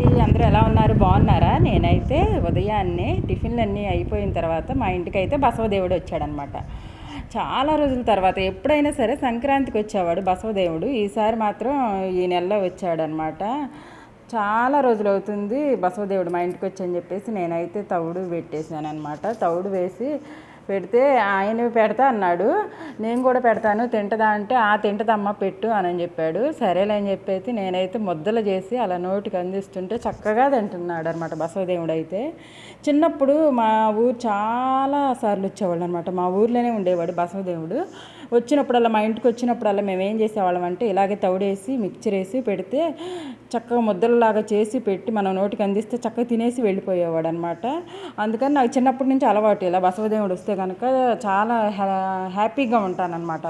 అండి అందరూ ఎలా ఉన్నారు? బాగున్నారా? నేనైతే ఉదయాన్నే టిఫిన్లు అన్నీ అయిపోయిన తర్వాత మా ఇంటికి అయితే బసవదేవుడు వచ్చాడనమాట. చాలా రోజుల తర్వాత ఎప్పుడైనా సరే సంక్రాంతికి వచ్చేవాడు బసవదేవుడు. ఈసారి మాత్రం ఈ నెలలో వచ్చాడనమాట. చాలా రోజులు అవుతుంది బసవదేవుడు మా ఇంటికి వచ్చని చెప్పేసి నేనైతే తవుడు పెట్టేసాను అనమాట తవుడు వేసి పెడితే ఆయన పెడతా అన్నాడు. నేను కూడా పెడతాను తింటదా అంటే ఆ తింటదమ్మ పెట్టు అని చెప్పాడు. సరేలే అని చెప్పేసి నేనైతే ముద్దలు చేసి అలా నోటికి అందిస్తుంటే చక్కగా తింటున్నాడు అనమాట బసవదేవుడు అయితే చిన్నప్పుడు మా ఊరు చాలా సార్లు వచ్చేవాళ్ళు అనమాట మా ఊర్లోనే ఉండేవాడు బసవదేవుడు. వచ్చినప్పుడల్లా మా ఇంటికి వచ్చినప్పుడల్లా మేము ఏం చేసేవాళ్ళం అంటే ఇలాగే తౌడేసి మిక్చర్ వేసి పెడితే చక్కగా ముద్దలలాగా చేసి పెట్టి మనం నోటికి అందిస్తే చక్కగా తినేసి వెళ్ళిపోయేవాడు అనమాట అందుకని నాకు చిన్నప్పటి నుంచి అలవాటు. ఇలా బసవదేవుడు వస్తే కనుక చాలా హ్యా- హ్యాపీగా ఉంటానన్నమాట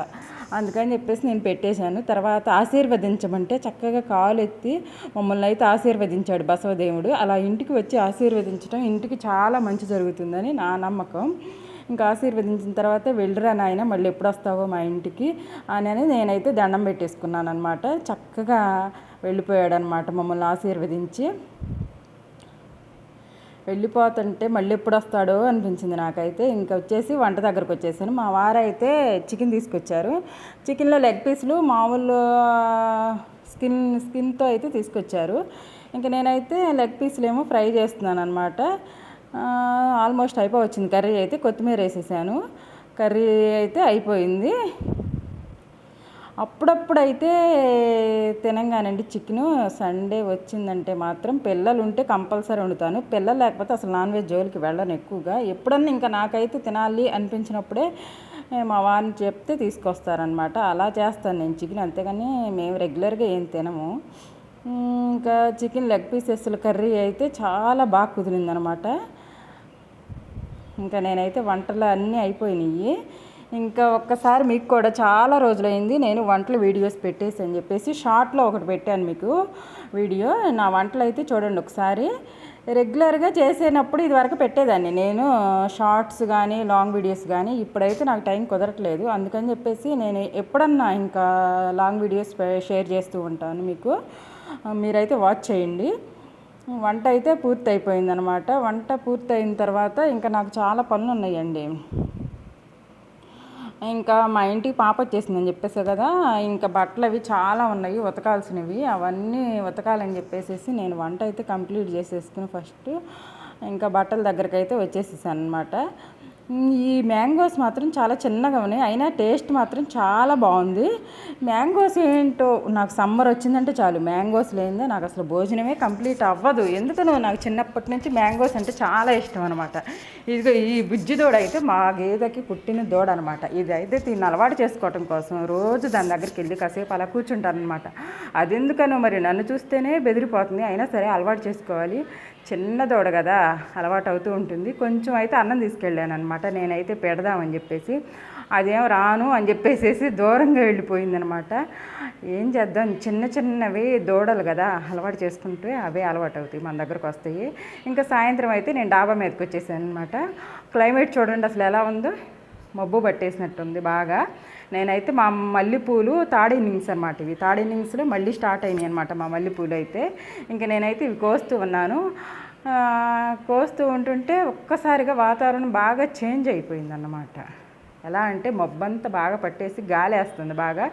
అందుకని చెప్పేసి నేను పెట్టేశాను. తర్వాత ఆశీర్వదించమంటే చక్కగా కాలు ఎత్తి మమ్మల్ని అయితే ఆశీర్వదించాడు బసవదేవుడు. అలా ఇంటికి వచ్చి ఆశీర్వదించడం ఇంటికి చాలా మంచి జరుగుతుందని నా నమ్మకం. ఇంకా ఆశీర్వదించిన తర్వాత వెళ్ళరా నాయన మళ్ళీ ఎప్పుడు వస్తావో మా ఇంటికి అని నేనైతే దండం పెట్టేసుకున్నాను అనమాట చక్కగా వెళ్ళిపోయాడు అనమాట మమ్మల్ని ఆశీర్వదించి. వెళ్ళిపోతుంటే మళ్ళీ ఎప్పుడు వస్తాడో అనిపించింది నాకైతే. ఇంకా వచ్చేసి వంట దగ్గరకు వచ్చేసాను. మా వారైతే చికెన్ తీసుకొచ్చారు. చికెన్లో లెగ్ పీసులు మామూలు స్కిన్ స్కిన్తో అయితే తీసుకొచ్చారు. ఇంకా నేనైతే లెగ్ పీసులు ఏమో ఫ్రై చేస్తున్నాను అనమాట ఆల్మోస్ట్ అయిపోవచ్చింది. కర్రీ అయితే కొత్తిమీర వేసేసాను. కర్రీ అయితే అయిపోయింది. అప్పుడప్పుడైతే తినంగానండి చికెను. సండే వచ్చిందంటే మాత్రం పిల్లలు ఉంటే కంపల్సరీ వండుతాను. పిల్లలు లేకపోతే అసలు నాన్ వెజ్ జోలికి వెళ్ళను ఎక్కువగా. ఎప్పుడన్నా ఇంకా నాకైతే తినాలి అనిపించినప్పుడే మా వారిని చెప్తే తీసుకొస్తారనమాట అలా చేస్తాను నేను చికెన్. అంతేగాని మేము రెగ్యులర్గా ఏం తినము. ఇంకా చికెన్ లెగ్ పీసెస్ల కర్రీ అయితే చాలా బాగా కుదిరిందనమాట ఇంకా నేనైతే వంటలు అన్నీ అయిపోయినాయి. ఇంకా ఒక్కసారి మీకు కూడా చాలా రోజులైంది నేను వంటల వీడియోస్ పెట్టేసి అని చెప్పేసి షార్ట్లో ఒకటి పెట్టాను మీకు వీడియో. నా వంటలు అయితే చూడండి ఒకసారి. రెగ్యులర్గా చేసేటప్పుడు ఇదివరకు పెట్టేదాన్ని. నేను షార్ట్స్ కానీ లాంగ్ వీడియోస్ కానీ ఇప్పుడైతే నాకు టైం కుదరట్లేదు. అందుకని చెప్పేసి నేను ఎప్పుడన్నా ఇంకా లాంగ్ వీడియోస్ షేర్ చేస్తూ ఉంటాను మీకు. మీరైతే వాచ్ చేయండి. వంట అయితే పూర్తి అయిపోయిందనమాట వంట పూర్తి అయిన తర్వాత ఇంకా నాకు చాలా పనులు ఉన్నాయండి ఇంకా మా ఇంటికి పాప వచ్చేసిందని చెప్పేసి కదా ఇంకా బట్టలు అవి చాలా ఉన్నాయి ఉతకాల్సినవి. అవన్నీ ఉతకాలని చెప్పేసి నేను వంట అయితే కంప్లీట్ చేసేసుకుని ఫస్ట్ ఇంకా బట్టల దగ్గరికి అయితే వచ్చేసేసాను అనమాట ఈ మ్యాంగోస్ మాత్రం చాలా చిన్నగా ఉన్నాయి. అయినా టేస్ట్ మాత్రం చాలా బాగుంది. మ్యాంగోస్ ఏంటో నాకు సమ్మర్ వచ్చిందంటే చాలు. మ్యాంగోస్ లేనిదే నాకు అసలు భోజనమే కంప్లీట్ అవ్వదు. ఎందుకనో నాకు చిన్నప్పటి నుంచి మ్యాంగోస్ అంటే చాలా ఇష్టం అనమాట ఇదిగో ఈ బుజ్జి దూడ అయితే మా గేదెకి పుట్టిన దూడ అనమాట ఇది అయితే దీన్ని అలవాటు చేసుకోవటం కోసం రోజు దాని దగ్గరికి వెళ్ళి కాసేపు అలా కూర్చుంటాను అనమాట అది ఎందుకనో మరి నన్ను చూస్తేనే బెదిరిపోతుంది. అయినా సరే అలవాటు చేసుకోవాలి. చిన్న దూడ కదా అలవాటు అవుతూ ఉంటుంది. కొంచెం అయితే అన్నం తీసుకెళ్ళాను అనమాట నేనైతే పెడదామని చెప్పేసి అదేం రాను అని చెప్పేసేసి దూరంగా వెళ్ళిపోయిందనమాట ఏం చేద్దాం? చిన్న చిన్నవి దూడలు కదా అలవాటు చేసుకుంటే అవే అలవాటు అవుతాయి మన దగ్గరకు వస్తాయి. ఇంకా సాయంత్రం అయితే నేను డాబా మీదకి వచ్చేసాను అనమాట క్లైమేట్ చూడండి అసలు ఎలా ఉందో. మబ్బు పట్టేసినట్టుంది బాగా. నేనైతే మా మల్లెపూలు థర్డ్ ఇన్నింగ్స్ అనమాట ఇవి. థర్డ్ ఇన్నింగ్స్లో మళ్ళీ స్టార్ట్ అయినాయి అనమాట మా మల్లెపూలు అయితే. ఇంకా నేనైతే ఇవి కోస్తూ ఉన్నాను. కోస్తూ ఉంటుంటే ఒక్కసారిగా వాతావరణం బాగా చేంజ్ అయిపోయిందన్నమాట ఎలా అంటే మబ్బంతా బాగా పట్టేసి గాలి వేస్తుంది బాగా.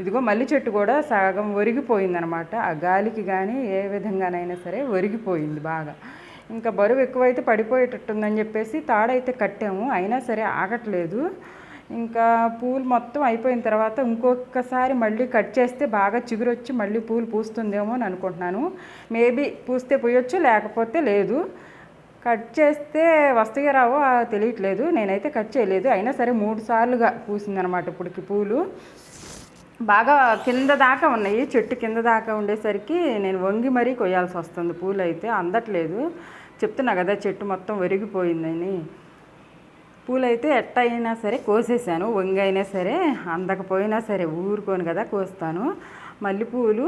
ఇదిగో మల్లి చెట్టు కూడా సగం ఒరిగిపోయిందనమాట ఆ గాలికి కానీ ఏ విధంగానైనా సరే ఒరిగిపోయింది బాగా. ఇంకా బరువు ఎక్కువైతే పడిపోయేటట్టుందని చెప్పేసి తాడైతే కట్టాము. అయినా సరే ఆగట్లేదు. ఇంకా పూలు మొత్తం అయిపోయిన తర్వాత ఇంకొకసారి మళ్ళీ కట్ చేస్తే బాగా చిగురొచ్చి మళ్ళీ పూలు పూస్తుందేమో అని అనుకుంటున్నాను. మేబీ పూస్తే పోయొచ్చు లేకపోతే లేదు. కట్ చేస్తే వస్తాయో రావో తెలియట్లేదు. నేనైతే కట్ చేయలేదు. అయినా సరే మూడు సార్లుగా పూసిందనమాట ఇప్పటికి పూలు. బాగా కింద దాకా ఉన్నాయి. చెట్టు కింద దాకా ఉండేసరికి నేను వంగి మరీ కొయ్యాల్సి వస్తుంది. పూలు అయితే అందట్లేదు. చెప్తున్నా కదా చెట్టు మొత్తం ఒరిగిపోయిందని. పూలైతే ఎట్ట అయినా సరే కోసేసాను వంగి అయినా సరే అందకపోయినా సరే ఊరుకోను కదా కోస్తాను. మల్లెపూలు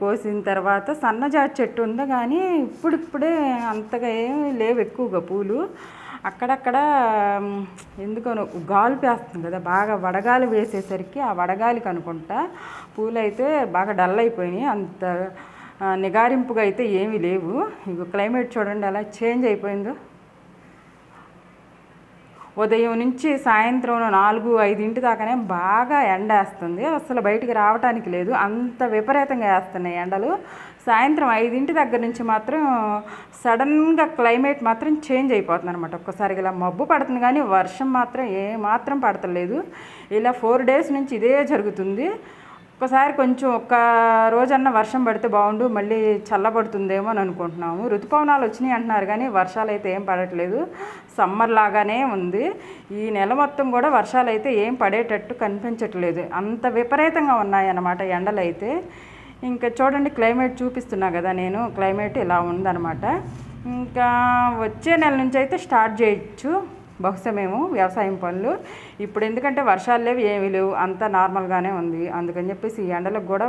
కోసిన తర్వాత సన్నజాతి చెట్టు ఉందా కానీ ఇప్పుడిప్పుడే అంతగా ఏమి లేవు ఎక్కువగా పూలు. అక్కడక్కడ ఎందుకనో గాలి వేస్తుంది కదా బాగా వడగాలి వేసేసరికి ఆ వడగాలికి అనుకుంటా పూలైతే బాగా డల్ అయిపోయినాయి. అంత నిగారింపుగా అయితే ఏమీ లేవు. ఇక క్లైమేట్ చూడండి అలా చేంజ్ అయిపోయిందో. ఉదయం నుంచి సాయంత్రం నాలుగు ఐదింటి దాకానే బాగా ఎండ వేస్తుంది. అసలు బయటికి రావటానికి లేదు. అంత విపరీతంగా వేస్తున్నాయి ఎండలు. సాయంత్రం ఐదింటి దగ్గర నుంచి మాత్రం సడన్గా క్లైమేట్ మాత్రం చేంజ్ అయిపోతుంది అనమాట ఒక్కసారి ఇలా మబ్బు పడుతుంది కానీ వర్షం మాత్రం ఏ మాత్రం పడతలేదు. ఇలా ఫోర్ డేస్ నుంచి ఇదే జరుగుతుంది. ఒకసారి కొంచెం ఒక్క రోజన్నా వర్షం పడితే బాగుండు మళ్ళీ చల్లబడుతుందేమో అని అనుకుంటున్నాము. ఋతుపవనాలు వచ్చినాయి అంటున్నారు కానీ వర్షాలు అయితే ఏం పడట్లేదు. సమ్మర్ లాగానే ఉంది. ఈ నెల మొత్తం కూడా వర్షాలు అయితే ఏం పడేటట్టు కనిపించట్లేదు. అంత విపరీతంగా ఉన్నాయన్నమాట ఎండలు అయితే ఇంకా చూడండి క్లైమేట్ చూపిస్తున్నా కదా నేను. క్లైమేట్ ఇలా ఉందన్నమాట. ఇంకా వచ్చే నెల నుంచి అయితే స్టార్ట్ చేయొచ్చు. బహుశా మేము వ్యవసాయం పనులు. ఇప్పుడు ఎందుకంటే వర్షాలు లేవు ఏమీ లేవు. అంతా నార్మల్గానే ఉంది. అందుకని చెప్పేసి ఈ ఎండలకు కూడా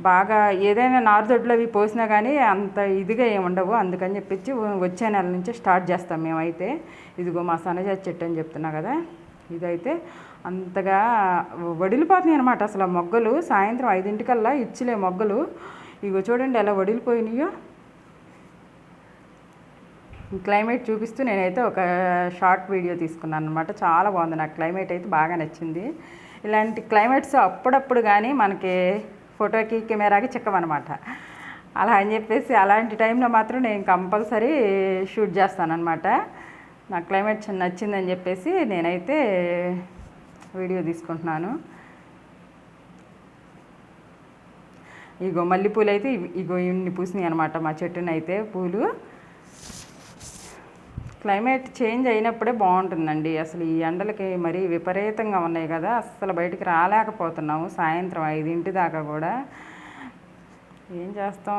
బాగా ఏదైనా నారుదొడ్లు అవి పోసినా కానీ అంత ఇదిగా ఏమి ఉండవు. అందుకని చెప్పేసి వచ్చే నెల నుంచి స్టార్ట్ చేస్తాం మేమైతే. ఇదిగో మా సన్నజాతి చెట్టు అని చెప్తున్నా కదా. ఇదైతే అంతగా వడిలిపోతున్నాయి అనమాట అసలు ఆ మొగ్గలు సాయంత్రం ఐదింటికల్లా ఇచ్చిలే మొగ్గలు. ఇగో చూడండి ఎలా వడిలిపోయినాయో. క్లైమేట్ చూపిస్తూ నేనైతే ఒక షార్ట్ వీడియో తీసుకున్నాను అనమాట చాలా బాగుంది నాకు. క్లైమేట్ అయితే బాగా నచ్చింది. ఇలాంటి క్లైమేట్స్ అప్పుడప్పుడు కానీ మనకి ఫోటోకి కెమెరాకి చిక్కమనమాట అలా అని చెప్పేసి అలాంటి టైంలో మాత్రం నేను కంపల్సరీ షూట్ చేస్తానన్నమాట. నాకు క్లైమేట్ నచ్చిందని చెప్పేసి నేనైతే వీడియో తీసుకుంటున్నాను. ఇగో మల్లెపూలు అయితే ఇగో ఇన్ని పూసినాయి అనమాట మా చెట్టునైతే అయితే పూలు. క్లైమేట్ చేంజ్ అయినప్పుడే బాగుంటుందండి. అసలు ఈ ఎండలకి మరీ విపరీతంగా ఉన్నాయి కదా. అసలు బయటికి రాలేకపోతున్నాము సాయంత్రం ఐదింటి దాకా కూడా. ఏం చేస్తాం?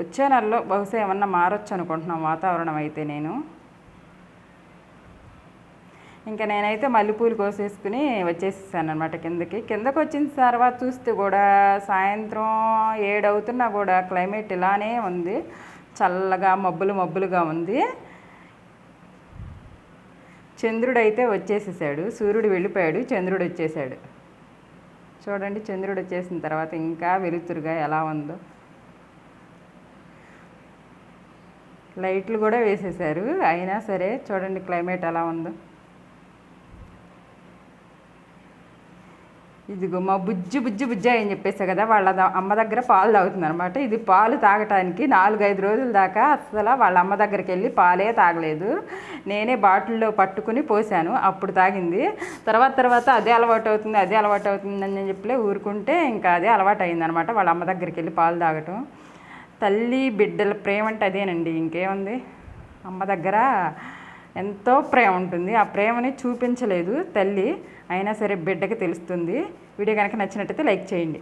వచ్చే నెలలో బహుశా ఏమన్నా మారొచ్చు అనుకుంటున్నాం వాతావరణం అయితే నేను. ఇంకా నేనైతే మల్లెపూలు కోసేసుకుని వచ్చేసేసాను అనమాట కిందకి. కిందకు వచ్చిన తర్వాత చూస్తే కూడా సాయంత్రం ఏడవుతున్నా కూడా క్లైమేట్ ఇలానే ఉంది. చల్లగా మబ్బులు మబ్బులుగా ఉంది. చంద్రుడు అయితే వచ్చేసేసాడు. సూర్యుడు వెళ్ళిపోయాడు. చంద్రుడు వచ్చేసాడు. చూడండి చంద్రుడు వచ్చేసిన తర్వాత ఇంకా వెలుతురుగా ఎలా ఉందో. లైట్లు కూడా వేసేసారు. అయినా సరే చూడండి క్లైమేట్ ఎలా ఉందో. ఇదిగో మా బుజ్జి బుజ్జి బుజ్జి అని చెప్పేసా కదా వాళ్ళ అమ్మ దగ్గర పాలు తాగుతుందనమాట ఇది పాలు తాగటానికి నాలుగైదు రోజుల దాకా అసలు వాళ్ళ అమ్మ దగ్గరికి వెళ్ళి పాలే తాగలేదు. నేనే బాటిల్లో పట్టుకుని పోసాను అప్పుడు తాగింది. తర్వాత తర్వాత అదే అలవాటు అవుతుంది అదే అలవాటు అవుతుంది అని చెప్పలే ఊరుకుంటే ఇంకా అదే అలవాటు అయిందనమాట వాళ్ళ అమ్మ దగ్గరికి వెళ్ళి పాలు తాగటం. తల్లి బిడ్డల ప్రేమ అంటే అదేనండి ఇంకేముంది? అమ్మ దగ్గర ఎంతో ప్రేమ ఉంటుంది. ఆ ప్రేమని చూపించలేదు తల్లి. అయినా సరే బిడ్డకి తెలుస్తుంది. వీడియో కనుక నచ్చినట్టయితే లైక్ చేయండి.